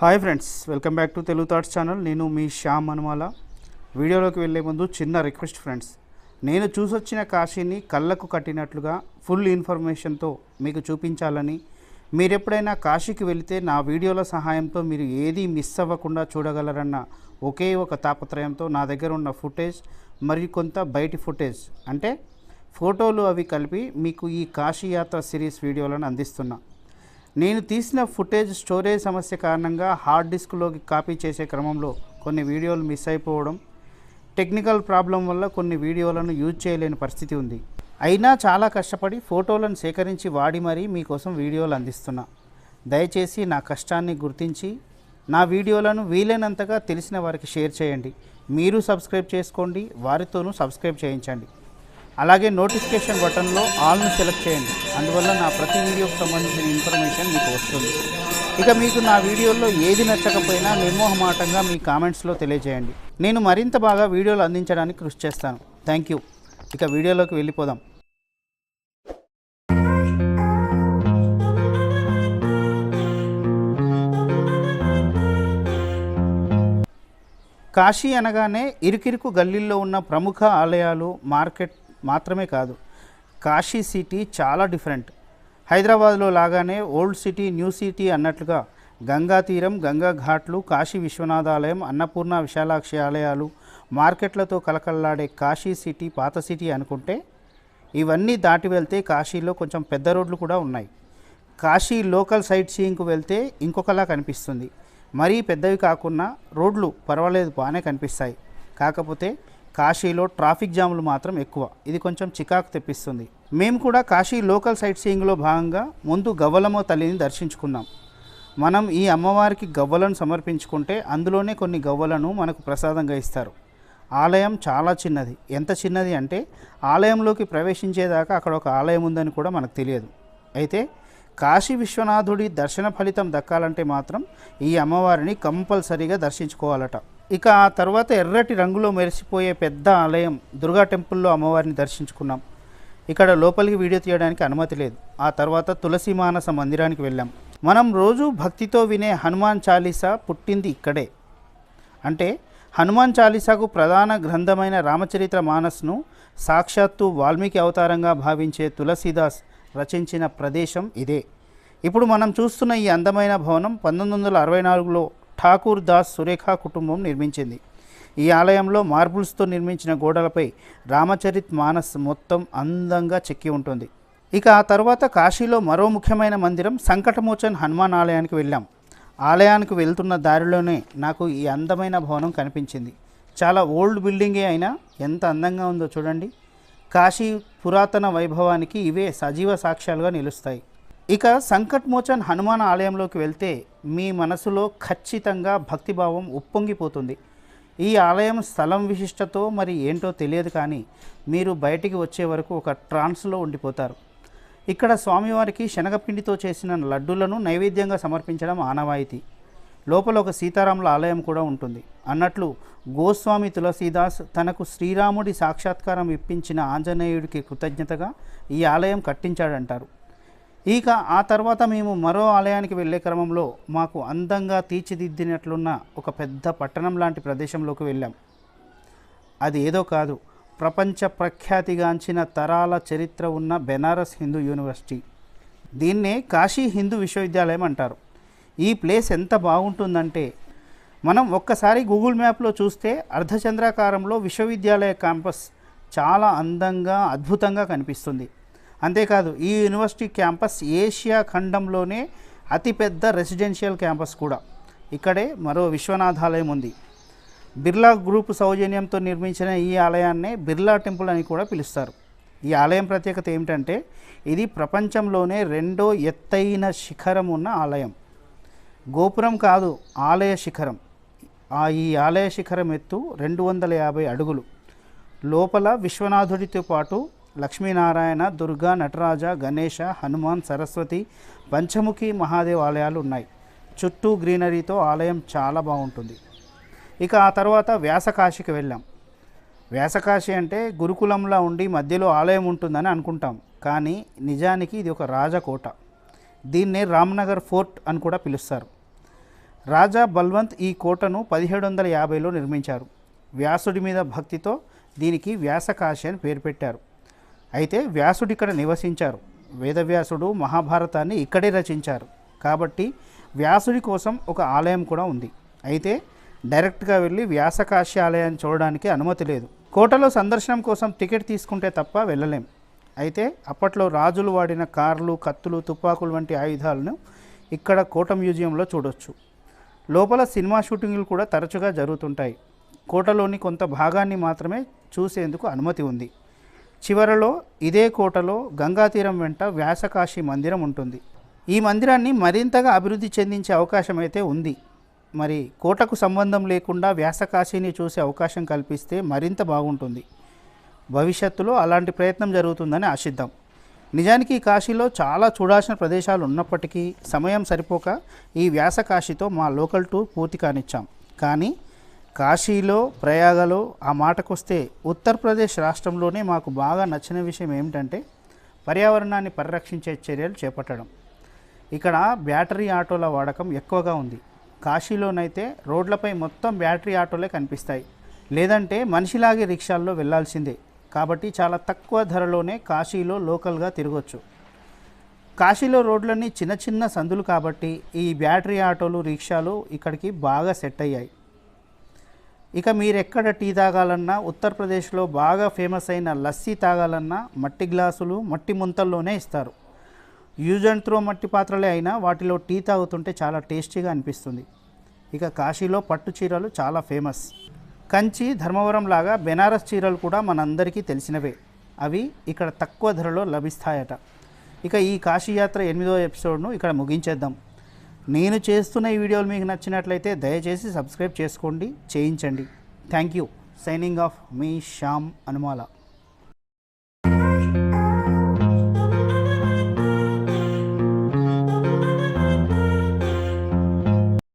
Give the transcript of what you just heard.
Hi friends welcome back to Telugu thoughts channel. నేను మీ శ్యామ్ అనుమాల. వీడియోలోకి వెళ్ళే ముందు చిన్న రిక్వెస్ట్ ఫ్రెండ్స్. నేను చూసొచ్చిన కాశీని కళ్ళకు కట్టినట్లుగా ఫుల్ ఇన్ఫర్మేషన్తో మీకు చూపించాలని. మీరు ఎప్పుడైనా కాశీకి వెళితే నా వీడియోల సహాయంతో మీరు ఏది మిస్ అవ్వకుండా చూడగలరన్న ఒకే ఒక తాపత్రయంతో నా దగ్గర ఉన్న ఫుటేజ్ మరియు కొంత బయటి ఫుటేజ్ అంటే ఫోటోలు అవి కలిపి మీకు ఈ కాశీ యాత్ర సిరీస్ వీడియోలను అందిస్తున్నా. నేను తీసిన ఫుటేజ్ స్టోరేజ్ సమస్య కారణంగా హార్డ్ డిస్క్లోకి కాపీ చేసే క్రమంలో కొన్ని వీడియోలు మిస్ అయిపోవడం టెక్నికల్ ప్రాబ్లం వల్ల కొన్ని వీడియోలను యూజ్ చేయలేని పరిస్థితి ఉంది. అయినా చాలా కష్టపడి ఫోటోలను సేకరించి వాడి మరీ మీకోసం వీడియోలు అందిస్తున్నా. దయచేసి నా కష్టాన్ని గుర్తించి నా వీడియోలను వీలైనంతగా తెలిసిన వారికి షేర్ చేయండి. మీరు సబ్స్క్రైబ్ చేసుకోండి వారితోనూ సబ్స్క్రైబ్ చేయించండి. అలాగే నోటిఫికేషన్ బటన్లో ఆల్ను సెలెక్ట్ చేయండి. అందువల్ల నా ప్రతి వీడియోకి సంబంధించిన ఇన్ఫర్మేషన్ మీకు వస్తుంది. ఇక మీకు నా వీడియోల్లో ఏది నచ్చకపోయినా నిర్మోహమాటంగా మీ కామెంట్స్లో తెలియజేయండి. నేను మరింత బాగా వీడియోలు అందించడానికి కృషి చేస్తాను. Thank you. ఇక వీడియోలోకి వెళ్ళిపోదాం. కాశీ అనగానే ఇరుకిరుకు గల్లీల్లో ఉన్న ప్రముఖ ఆలయాలు మార్కెట్ మాత్రమే కాదు. కాశీ సిటీ చాలా డిఫరెంట్. హైదరాబాద్లో లాగానే ఓల్డ్ సిటీ న్యూ సిటీ అన్నట్లుగా గంగా తీరం గంగా ఘాట్లు కాశీ విశ్వనాథ ఆలయం అన్నపూర్ణ విశాలాక్షి ఆలయాలు మార్కెట్లతో కలకల్లాడే కాశీ సిటీ పాత సిటీ అనుకుంటే ఇవన్నీ దాటి వెళ్తే కాశీలో కొంచెం పెద్ద రోడ్లు కూడా ఉన్నాయి. కాశీ లోకల్ సైట్ సీయింగ్కు వెళ్తే ఇంకొకలా కనిపిస్తుంది. మరీ పెద్దవి కాకుండా రోడ్లు పర్వాలేదు బాగానే కనిపిస్తాయి. కాకపోతే కాశీలో ట్రాఫిక్ జాములు మాత్రం ఎక్కువ. ఇది కొంచెం చికాకు తెప్పిస్తుంది. మేము కూడా కాశీ లోకల్ సైట్ సీయింగ్లో భాగంగా ముందు గవ్వలమ్మ తల్లిని దర్శించుకున్నాం. మనం ఈ అమ్మవారికి గవ్వలను సమర్పించుకుంటే అందులోనే కొన్ని గవ్వలను మనకు ప్రసాదంగా ఇస్తారు. ఆలయం చాలా చిన్నది. ఎంత చిన్నది అంటే ఆలయంలోకి ప్రవేశించేదాకా అక్కడ ఒక ఆలయం ఉందని కూడా మనకు తెలియదు. అయితే కాశీ విశ్వనాథుడి దర్శన ఫలితం దక్కాలంటే మాత్రం ఈ అమ్మవారిని కంపల్సరీగా దర్శించుకోవాలట. ఇక ఆ తర్వాత ఎర్రటి రంగులో మెరిసిపోయే పెద్ద ఆలయం దుర్గా టెంపుల్లో అమ్మవారిని దర్శించుకున్నాం. ఇక్కడ లోపలికి వీడియో తీయడానికి అనుమతి లేదు. ఆ తర్వాత తులసి మానస మందిరానికి వెళ్ళాం. మనం రోజు భక్తితో వినే హనుమాన్ చాలీసా పుట్టింది ఇక్కడే. అంటే హనుమాన్ చాలీసాకు ప్రధాన గ్రంథమైన రామచరిత్ర మానస్ను సాక్షాత్తు వాల్మీకి అవతారంగా భావించే తులసీదాస్ రచించిన ప్రదేశం ఇదే. ఇప్పుడు మనం చూస్తున్న ఈ అందమైన భవనం పంతొమ్మిది వందల అరవై నాలుగులో ఠాకూర్ దాస్ సురేఖ కుటుంబం నిర్మించింది. ఈ ఆలయంలో మార్బుల్స్తో నిర్మించిన గోడలపై రామచరిత్ మానస్ మొత్తం అందంగా చెక్కి ఉంటుంది. ఇక ఆ తర్వాత కాశీలో మరో ముఖ్యమైన మందిరం సంకటమోచన్ హనుమాన్ ఆలయానికి వెళ్ళాం. ఆలయానికి వెళ్తున్న దారిలోనే నాకు ఈ అందమైన భవనం కనిపించింది. చాలా ఓల్డ్ బిల్డింగే అయినా ఎంత అందంగా ఉందో చూడండి. కాశీ పురాతన వైభవానికి ఇవే సజీవ సాక్ష్యాలుగా నిలుస్తాయి. ఇక సంకట్మోచన్ హనుమాన్ ఆలయంలోకి వెళ్తే మీ మనసులో ఖచ్చితంగా భక్తిభావం ఉప్పొంగిపోతుంది. ఈ ఆలయం స్థలం విశిష్టతో మరి ఏంటో తెలియదు కానీ మీరు బయటికి వచ్చే వరకు ఒక ట్రాన్స్లో ఉండిపోతారు. ఇక్కడ స్వామివారికి శనగపిండితో చేసిన లడ్డూలను నైవేద్యంగా సమర్పించడం ఆనవాయితీ. లోపల ఒక సీతారాముల ఆలయం కూడా ఉంటుంది. అన్నట్లు గోస్వామి తులసీదాస్ తనకు శ్రీరాముడి సాక్షాత్కారం ఇప్పించిన ఆంజనేయుడికి కృతజ్ఞతగా ఈ ఆలయం కట్టించాడంటారు. ఇక ఆ తర్వాత మేము మరో ఆలయానికి వెళ్ళే క్రమంలో మాకు అందంగా తీర్చిదిద్దినట్లున్న ఒక పెద్ద పట్టణం లాంటి ప్రదేశంలోకి వెళ్ళాం. అది ఏదో కాదు ప్రపంచ ప్రఖ్యాతిగాంచిన తరాల చరిత్ర ఉన్న బెనారస్ హిందూ యూనివర్సిటీ. దీన్నే కాశీ హిందూ విశ్వవిద్యాలయం అంటారు. ఈ ప్లేస్ ఎంత బాగుంటుందంటే మనం ఒక్కసారి గూగుల్ మ్యాప్లో చూస్తే అర్ధచంద్రాకారంలో విశ్వవిద్యాలయ క్యాంపస్ చాలా అందంగా అద్భుతంగా కనిపిస్తుంది. అంతేకాదు ఈ యూనివర్సిటీ క్యాంపస్ ఏషియా ఖండంలోనే అతిపెద్ద రెసిడెన్షియల్ క్యాంపస్ కూడా. ఇక్కడే మరో విశ్వనాథాలయం ఉంది. బిర్లా గ్రూప్ సౌజన్యంతో నిర్మించిన ఈ ఆలయాన్నే బిర్లా టెంపుల్ అని కూడా పిలుస్తారు. ఈ ఆలయం ప్రత్యేకత ఏమిటంటే ఇది ప్రపంచంలోనే రెండో ఎత్తైన శిఖరం ఉన్న ఆలయం. గోపురం కాదు ఆలయ శిఖరం. ఆ ఈ ఆలయ శిఖరం ఎత్తు రెండు వందల యాభై అడుగులు. లోపల విశ్వనాథుడితో పాటు లక్ష్మీనారాయణ దుర్గా నటరాజ గణేష హనుమాన్ సరస్వతి పంచముఖి మహాదేవ్ ఆలయాలు ఉన్నాయి చుట్టూ గ్రీనరీతో ఆలయం చాలా బాగుంటుంది. ఇక ఆ తర్వాత వ్యాసకాశికి వెళ్ళాం. వ్యాసకాశి అంటే గురుకులంలా ఉండి మధ్యలో ఆలయం ఉంటుందని అనుకుంటాం. కానీ నిజానికి ఇది ఒక రాజకోట. దీన్నే రామ్నగర్ ఫోర్ట్ అని కూడా పిలుస్తారు. రాజా బల్వంత్ ఈ కోటను పదిహేడు వందల యాభైలో నిర్మించారు. వ్యాసుడి మీద భక్తితో దీనికి వ్యాసకాశి అని పేరు పెట్టారు. అయితే వ్యాసుడు ఇక్కడ నివసించారు. వేదవ్యాసుడు మహాభారతాన్ని ఇక్కడే రచించారు. కాబట్టి వ్యాసుడి కోసం ఒక ఆలయం కూడా ఉంది. అయితే డైరెక్ట్గా వెళ్ళి వ్యాసకాశి ఆలయాన్ని చూడడానికి అనుమతి లేదు. కోటలో సందర్శనం కోసం టికెట్ తీసుకుంటే తప్ప వెళ్ళలేం. అయితే అప్పట్లో రాజులు వాడిన కార్లు కత్తులు తుపాకులు వంటి ఆయుధాలను ఇక్కడ కోట మ్యూజియంలో చూడొచ్చు. లోపల సినిమా షూటింగ్లు కూడా తరచుగా జరుగుతుంటాయి. కోటలోని కొంత భాగాన్ని మాత్రమే చూసేందుకు అనుమతి ఉంది. చివరలో ఇదే కోటలో గంగాతీరం వెంట వ్యాసకాశి మందిరం ఉంటుంది. ఈ మందిరాన్ని మరింతగా అభివృద్ధి చెందించే అవకాశం అయితే ఉంది. మరి కోటకు సంబంధం లేకుండా వ్యాసకాశిని చూసే అవకాశం కల్పిస్తే మరింత బాగుంటుంది. భవిష్యత్తులో అలాంటి ప్రయత్నం జరుగుతుందని ఆశిద్దాం. నిజానికి ఈ కాశీలో చాలా చూడాల్సిన ప్రదేశాలు ఉన్నప్పటికీ సమయం సరిపోక ఈ వ్యాసకాశీతో మా లోకల్ టూర్ పూర్తి కానిచ్చాం. కానీ కాశీలో ప్రయాగలో ఆ మాటకొస్తే ఉత్తరప్రదేశ్ రాష్ట్రంలోనే మాకు బాగా నచ్చిన విషయం ఏమిటంటే పర్యావరణాన్ని పరిరక్షించే చర్యలు చేపట్టడం. ఇక్కడ బ్యాటరీ ఆటోల వాడకం ఎక్కువగా ఉంది. కాశీలోనైతే రోడ్లపై మొత్తం బ్యాటరీ ఆటోలే కనిపిస్తాయి. లేదంటే మనిషిలాగే రిక్షాల్లో వెళ్ళాల్సిందే కాబట్టి చాలా తక్కువ ధరలోనే కాశీలో లోకల్గా తిరగొచ్చు. కాశీలో రోడ్లన్నీ చిన్న చిన్న సందులు కాబట్టి ఈ బ్యాటరీ ఆటోలు రిక్షాలు ఇక్కడికి బాగా సెట్ అయ్యాయి. ఇక మీరు ఎక్కడ టీ తాగాలన్నా ఉత్తరప్రదేశ్లో బాగా ఫేమస్ అయిన లస్సీ తాగాలన్నా మట్టి గ్లాసులు మట్టి ముంతల్లోనే ఇస్తారు. యూజ్ అండ్ త్రో మట్టి పాత్రలే అయినా వాటిలో టీ తాగుతుంటే చాలా టేస్టీగా అనిపిస్తుంది. ఇక కాశీలో పట్టు చీరలు చాలా ఫేమస్. కంచి ధర్మవరం లాగా బెనారస్ చీరలు కూడా మనందరికీ తెలిసినవే. అవి ఇక్కడ తక్కువ ధరలో లభిస్తాయట. ఇక ఈ కాశీయాత్ర ఎనిమిదో ఎపిసోడ్ను ఇక్కడ ముగించేద్దాం. నేను చేస్తున్న ఈ వీడియోలు మీకు నచ్చినట్లయితే దయచేసి సబ్స్క్రైబ్ చేసుకోండి చేయించండి. థ్యాంక్ యూ సైనింగ్ ఆఫ్ మీ శ్యామ్ అనుమాల.